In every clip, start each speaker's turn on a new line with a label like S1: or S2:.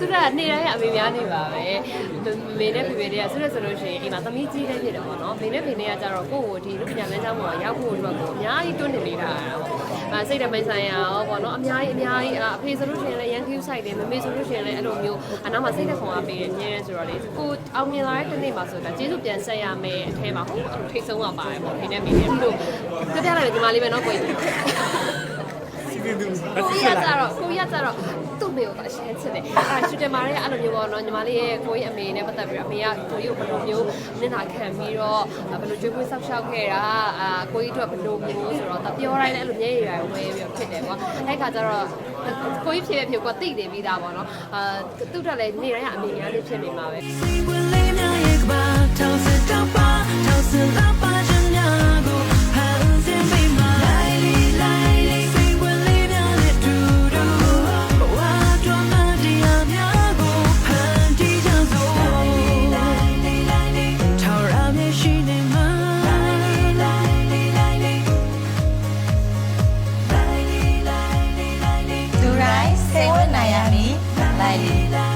S1: ဆုရနေတိုင်းအမေများနေပါပဲမေနဲ့ဖေဖေတွေကဆုရဆိုလို့ရှိရင်အိမ်မှာသမီးကြီးလေးဖြစ်တယ်ပေါ့နော်မေနဲ့ဖေနဲ့ကကြတော့ကိုယ့်ကိုဒီလူပညာလမ်းကြောင်းပေါ်ရောက်ဖို့အတွက်ကိုအများကြီးတွန်းနေနေတာပေါ့အဲစိတ်ဓာတ်မိတ်ဆိုင်ရာရောပေါ့နော်အများကြီးအများကြီးအဖေဆိုလို့ရှိရင်လည်းရန် Q site တယ်မမေဆိုလို့ရှိရင်လည်းအဲ့လိုမျိုးအနောက်မှာစိတ်သက်ခွန်အားပေးတယ်ညဲဆိုတော့လေကိုအောင်မြင်လာတဲ့တစ်နေ့မှာဆိုတာကျေးဇူးပြန်ဆက်ရမယ်အထဲမှာဟုတ်ထိတ်ဆုံးကပါတယ်ပေါ့ဖေနဲ့မေနဲ့ပြီးတော့ပြပြလိုက်မယ်ဒီမလေးပဲနော်ကိုကြီး
S2: စီစဉ်သူ
S1: ကိုရကြတော့ကိုရကြတော့သူ့မေကိုတော့ရှင်းချစ်တယ်အဲ့ရှူတယ်မာရဲ့အဲ့လိုမျိုးပေါ့နော်ညီမလေးရဲ့ကိုကြီးအမေနဲ့ပတ်သက်ပြီးတော့အမေကကိုကြီးကိုဘယ်လိုမျိုးမျက်နှာခံပြီးတော့ဘယ်လိုကြွေးပွေးဆောက်ရှောက်ခဲ့တာအာကိုကြီးတို့ဘယ်လိုမျိုးဆိုတော့ပြောတိုင်းလည်းအဲ့လိုမျက်ရည်ရွယ်ဝဲပြီးတော့ဖြစ်တယ်ပေါ့အဲ့ခါကျတော့ကိုကြီးဖြစ်ဖြစ်ကိုတိတယ်ပြီးသားပေါ့နော်အာသူ့တက်လည်းနေတိုင်းအမေများလေးဖြစ်နေမှာပဲ
S3: လို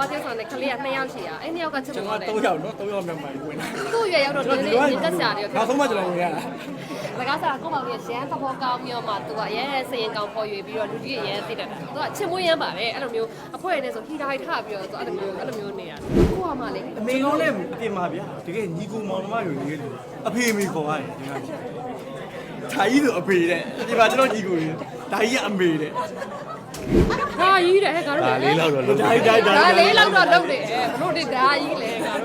S1: သူငယ်ဘွားတဲ့ဆောင်နဲ့ကလေးက2ယောက်ရှိရအဲ့2ယောက်ကချစ်
S2: ကျွန်
S1: လို့
S2: တော်
S1: တယ်
S2: 3ယောက်နော်3ယောက်မြန်မှန်ဝင်လာ
S1: သူ့ရွယ်ရောက်တော့
S2: ကျွန်
S1: ဒီ
S2: တော်
S1: နေ့တက်စားတယ်
S2: နောက်ဆုံးမှကျွန်တော်ဝင်ရတာ။
S1: လကားစားကိုမောင်ကြီးရန်သဘောကောင်းပြီးတော့မှသူကရဲစရင်ကောင်းပေါ်ရွေပြီးတော့လူကြီးရဲသိတတ်တာ။သူကချစ်မွေးရမ်းပါပဲအဲ့လိုမျိုးအဖွဲရနေဆိုဟီတာဟိထပြီးတော့သူအဲ့လိုမျိုးအဲ့လိုမျိုးနေတာ။ကိုကမှလေ
S2: အမေကောင်းလည်းအပြင်ပါဗျာတကယ်ညီကိုမောင်နှမတွေနေတယ်အဖေအမေခေါ်ရတယ်ဒီကခြာကြီးဆိုအဖေတဲ့ဒီမှာကျွန်တော်ညီကိုတွေဒါကြီးကအမေတဲ့
S1: ဟာကြီးတယ်ကတော့
S4: ဒါလေးလောက်တော့လုံး
S2: ဒါကြီးဒါကြီး
S1: ဒါလေးလောက်တော့လုပ်တယ်ဘလို့ဒီဒါကြီးလေကတော့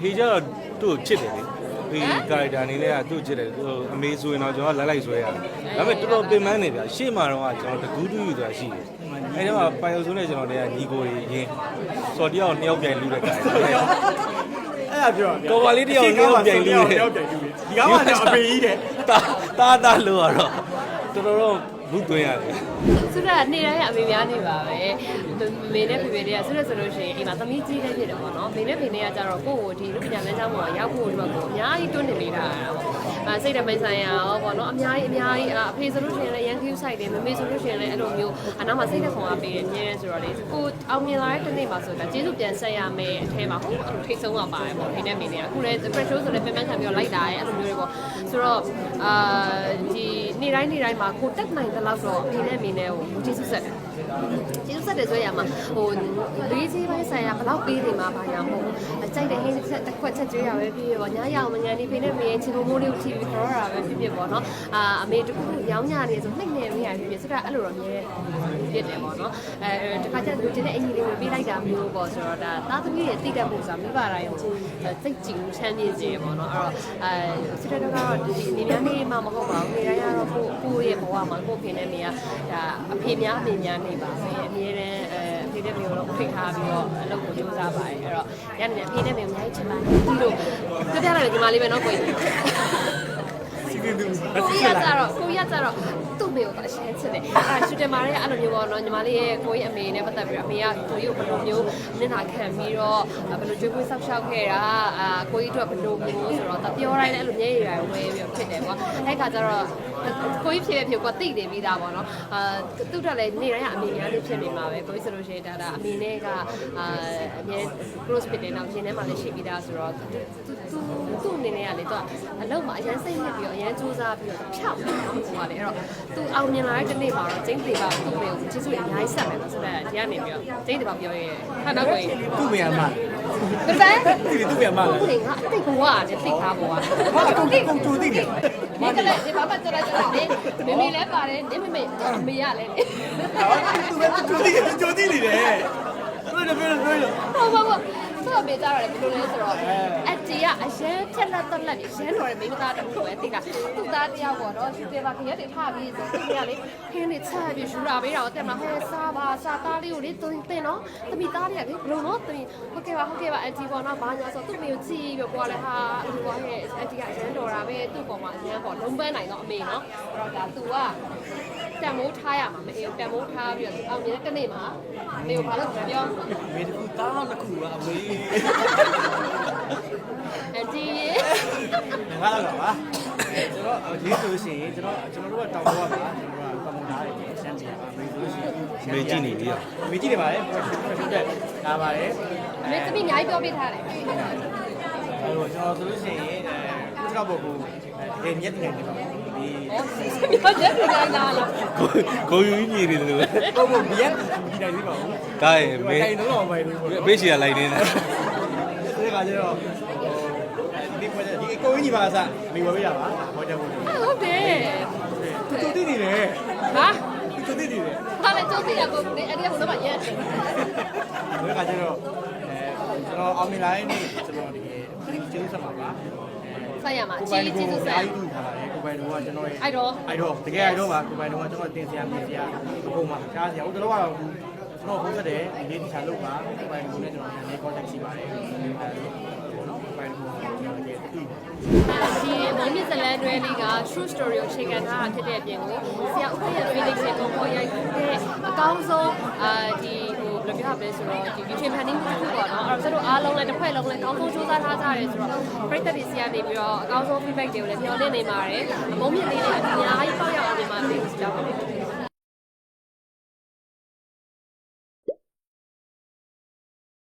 S4: ဖေးကြတော့သူ့ကိုချစ်တယ်လေဖေးကာရိုက်တာအနေနဲ့ကသူ့ကိုချစ်တယ်သူအမေဆိုရင်တော့ကျွန်တော်လိုက်လိုက်ဆွဲရတယ်ဒါပေမဲ့တော်တော်ပင်ပန်းနေဗျာရှေ့မှာတော့ကျွန်တော်တကူးတူးယူဆိုတာရှိတယ်အဲဒီမှာပိုင်ယိုဆိုနဲ့ကျွန်တော်တွေကညီကိုတွေရင်းစော်တယောက်နှစ်ယောက်ပြိုင်လူတဲ့ကာရိုက်
S2: အဲ့ဒါပြော
S4: ကော်ပါလေးတယောက်နှစ်ယောက်ပြိုင်လူ
S2: တ
S4: တယ်
S2: ယောက်ပြိုင်လူတယ်ဒီကောင်ကတော့အဖေကြီးတဲ့
S4: တာတာတာလို့ရတော့တော်တော်တော့ ဘူးသွင်းရတယ်
S1: ဆုရနေတိုင်းအမေများနေပါပဲမေနဲ့ဖေဖေတွေကဆုရဆိုလို့ရှိရင်အိမ်မှာသမီးကြီးလေးဖြစ်တယ်ပေါ့နော်မေနဲ့ဖေနဲ့ကကြတော့ကိုယ့်ကိုဒီလူပညာလမ်းကြောင်းပေါ်ရောက်ဖို့အတွက်ကိုအများကြီးတွန်းနေနေတာပေါ့အဲစိတ်ဓာတ်မိတ်ဆိုင်ရာရောပေါ့နော်အများကြီးအများကြီးအဖေဆိုလို့ရှိရင်လည်းရန် Q site တယ်မမေဆိုလို့ရှိရင်လည်းအဲ့လိုမျိုးအနောက်မှာစိတ်သက်ခွန်အားပေးတယ်ညဲဆိုတော့လေကိုအောင်မြင်လာတဲ့တစ်နေ့မှာဆိုတာကျေးဇူးပြန်ဆက်ရမယ်အထဲမှာဟုတ်အဲ့လိုထိတ်ဆုံးကပါတယ်ပေါ့ဖေနဲ့မေနဲ့အခုလည်း pressure ဆိုလည်းပြန်ပြန်ခံပြီးတော့လိုက်တာရဲ့အဲ့လိုမျိုးတွေပေါ့ဆိုတော့အာဒီနေ့တိုင်းနေ့တိုင်းမှာကိုတက်နိုင်တဲ့လောက်တော့အဖေနဲ့မေနဲ့ကိုကျေးဇူးဆက်တယ်ကျေးဇူးဆက်တယ်ဆိုရမှာဟိုလေးကြီးပိုင်းဆိုင်ရာဘလောက်ပေးနေမှာဘာညာမဟုတ်အကြိုက်တဲ့ဟင်းချက်တစ်ခွက်ချက်ကျွေးရပဲဖြစ်ဖြစ်ပေါ့ညရအောင်မညာနေဖေနဲ့မေရဲ့ချင်မိုးမိုးလေးကိုထိပြီးခေါ်ရတာပဲဖြစ်ဖြစ်ပေါ့နော်အာအမေတခုရောင်းညနေဆိုနှိမ့်နေမိရဖြစ်ဖြစ်ဆိုတော့အဲ့လိုတော့မြဲဖြစ်တယ်ပေါ့နော်အဲတခါကျလူချင်းတဲ့အင်ကြီးလေးကိုပေးလိုက်တာမျိုးပေါ့ဆိုတော့ဒါသားသမီးရဲ့တိတက်မှုဆိုတာမိဘတိုင်းကိုစိတ်ကြည်ချမ်းမြေ့စေပေါ့နော်အဲ့တော့အဲစစ်တဲ့ကတော့ဒီနေများနေမှမဟုတ်ပါဘူးနေတိုင်းကတော့ကိုကိုရဲ့ဘဝမှာကိုဖေနဲ့မေကဒါအဖေများအမေများနေပါပဲအမြဲတမ်းအဲအဖေနဲ့မေကိုတော့ဖိတ်ထားပြီးတော့အလုပ်ကိုကြိုးစားပါတယ်အဲ့တော့ညနေအဖေနဲ့မေကိုအများကြီးချစ်ပါတယ်ဒီလိုပြပြလိုက်မယ်ဒီမလေးပဲနော်ကိုကြီး
S2: စီစဉ်သူ
S1: ကိုရကြတော့ကိုရကြတော့သူ့ မေကိုတော့ရှင်းချစ်တယ်အဲရှူတယ်မာရဲ့အဲ့လိုမျိုးပေါ့နော်ညီမလေးရဲ့ကိုကြီးအမေနဲ့ပတ်သက်ပြီးတော့အမေကကိုကြီးကိုဘယ်လိုမျိုးမျက်နှာခံပြီးတော့ဘယ်လိုကြွေးပွေးဆောက်ရှောက်ခဲ့တာအာကိုကြီးတို့ကဘယ်လိုမျိုးဆိုတော့တပြောတိုင်းလည်းအဲ့လိုမျက်ရည်ရွယ်ဝဲပြီးတော့ဖြစ်တယ်ပေါ့အဲ့ခါကျတော့ကိုကြီးဖြစ်ဖြစ်ကိုတိတယ်ပြီးသားပေါ့နော်အာသူ့တက်လည်းနေတိုင်းအမေများလေးဖြစ်နေမှာပဲကိုကြီးဆိုလို့ရှိရင်ဒါဒါအမေနဲ့ကအာအမြဲ close ဖြစ်တယ်နောက်ရှင်ထဲမှာလည်းရှိပြီးသားဆိုတော့သူသူသူ့အနေနဲ့ကလေတော့အလုံးမှာအရင်စိတ်ညစ်ပြီးတော့အရင်စူးစမ်းပြီးတော့ဖြောက်တယ်နော်ဟိုကလေအဲ့တော့သူအောင်မြင်လာတဲ့တစ်နေ့မှာတော့ကျင်းသေးပါသူ့မေကိုကျေးဇူးအများကြီးဆက်မယ်လို့ဆိုတော့ဒီကနေပြီးတော့ကျင်းသေးပါပြောရဲခါတော့ကို
S2: သူ့မြန်မှ
S1: တပန်း
S2: ဒီသူ့မြန်မှလား
S1: ကိုငါအတိတ်ဘဝနဲ့သိထားဘဝ
S2: ဟာအကုန်ကုန်တူသိတယ်
S1: ဒီကလေးဒီဘာမှကြရကြတယ်မမေလည်းပါတယ်နေမမေအမေရလည်း
S2: သူပဲတူသိတယ်တူသိနေတယ် တွေ့တယ်တွေ့တယ်တွေ့တယ်
S1: ဟုတ်ပါဘူးဆိုတော့မေကြရတယ်ဘယ်လိုလဲဆိုတော့အတီကအရန်ဖြက်လက်တက်လက်ရန်တော်ရဲ့မိန်းမသားတစ်ခုပဲတိတာသူ့သားတယောက်ပေါ့နော်ဒီပေပါခရက်တွေထားပြီးဆိုသူကလေခင်းနေချက်ပြီးယူတာပေးတာတော့တက်မှာဟဲစားပါစားသားလေးကိုလေသူတင်နော်တမီသားလေးကလေဘလို့နော်တမီဟုတ်ကဲ့ပါဟုတ်ကဲ့ပါအတီပေါ့နော်ဘာညာဆိုသူ့မေကိုကြည့်ပြီးပွားလဲဟာဟိုကဟဲအတီကအရန်တော်တာပဲသူ့ပေါ်မှာအရန်ပေါ့လုံးပန်းနိုင်တော့အမေနော်အဲ့တော့ဒါ तू က တန်မိုးထားရမှာမအေးတန်မိုးထားပြီးတော့အောင်မြင်တဲ့နေ့မှာမေကိုဘာလို့ပြော
S2: မေတခုတားတစ်ခုပါအမေ
S1: အတီးရေ
S2: ငါတော့ပါကျွန်တော်ရေးဆိုလို့ရှိရင်ကျွန်တော်ကျွန်တော်တို့ကတောင်ပေါ်ကပါကျွန်တော်ကကမ္ဘာသားတွေရှမ်းပြည်ပါမေဆိုလို့ရှိရင်
S4: မေကြည့်နေသေးတာ
S2: မေကြည့်နေပါလေပရိုတက်လာပါတယ်
S1: မင်းသမီးအများကြီးပြောပြထားတယ်
S2: အဲတော့ကျွန်တော်ဆိုလို့ရှိရင်အဲခုကဘောကိုအဲမြက်နေတယ်ပါဒီ
S1: ပြောချက်ပြလိုက်လားလား
S4: ကိုကိုယူကြီးညီနေတယ်လို့
S2: ဘောကိုမြက်ဒီတိုင်းလေးပါဦး
S4: ဒါရဲ့မေ
S2: တိုင်တော့ပဲလို့ပေါ့
S4: အဖေးချီကလိုက်နေတာ
S2: ဒီကကြတော့ဒီပွဲဒီကိုင်းကြီးပါစမိဝဲရပါဟောတယ်ဘူး
S1: ဟုတ်တယ်
S2: တူတူတည်နေတယ်
S1: ဟာ
S2: တူတူတည်နေတယ်
S1: ဘာလဲကျိုးစီရကိုအဲ့ဒီကတော့မရက်
S2: ဒီကကြတော့အဲကျွန်တော်အောင်မြင်လာတဲ့နေ့ကျွန်တော်ဒီကျေးဇူးဆက်ပါပါ
S1: ဆက်ရမှာ
S2: ကို
S1: ချီ
S2: ပိုင်
S1: ချီ
S2: ကို
S1: စု
S2: အ
S1: ဆက်
S2: များကြီးတူထားပါတယ်ကိုပိုင်တို့ကကျွန်တော်ရဲ့
S1: အဲ့တော့
S2: အဲ့တော့တကယ်အဲ့တော့ပါကိုပိုင်တို့ကကျွန်တော်တင်စရာမြင်စရာအကုန်မှာကြားစရာဟိုတလောကတော့ကျွန်တော်ဖုန်းဆက်တယ်ဒီလေးတခြားလုပ်ပါကိုပိုင်ကိုလည်းကျွန်တော်ညနေ contact ရှိပါတယ်အဲ့တော့နော်ကိုပိုင်ကိုကျွန်တော်ရဲ့တူ
S1: ဒီမုံမြင့်ဇလန်တွဲလေးက true story ကိုချိန်ခံထားတာဖြစ်တဲ့အပြင်ကိုဆရာဥပဒေရဲ့ Phoenix ရဲ့ပုံပေါ်ရိုက်တဲ့အကောင်းဆုံးအာဒီဟို ဘယ်လိုပြောရမလဲဆိုတော့ဒီ YouTube ဖန်တီးမှုတစ်ခုပေါ့နော်အဲ့တော့တို့အားလုံးလည်းတစ်ဖွဲ့လုံးလည်းအကောင်းဆုံးစူးစမ်းထားကြရတယ်ဆိုတော့ပရိသတ်တွေဆီကနေပြီးတော့အကောင်းဆုံး feedback တွေကိုလည်းမျှော်လင့်နေပါတယ်မုံမြင့်လေးတွေအများကြီးပေါက်ရအောင်ဒီမှာပေး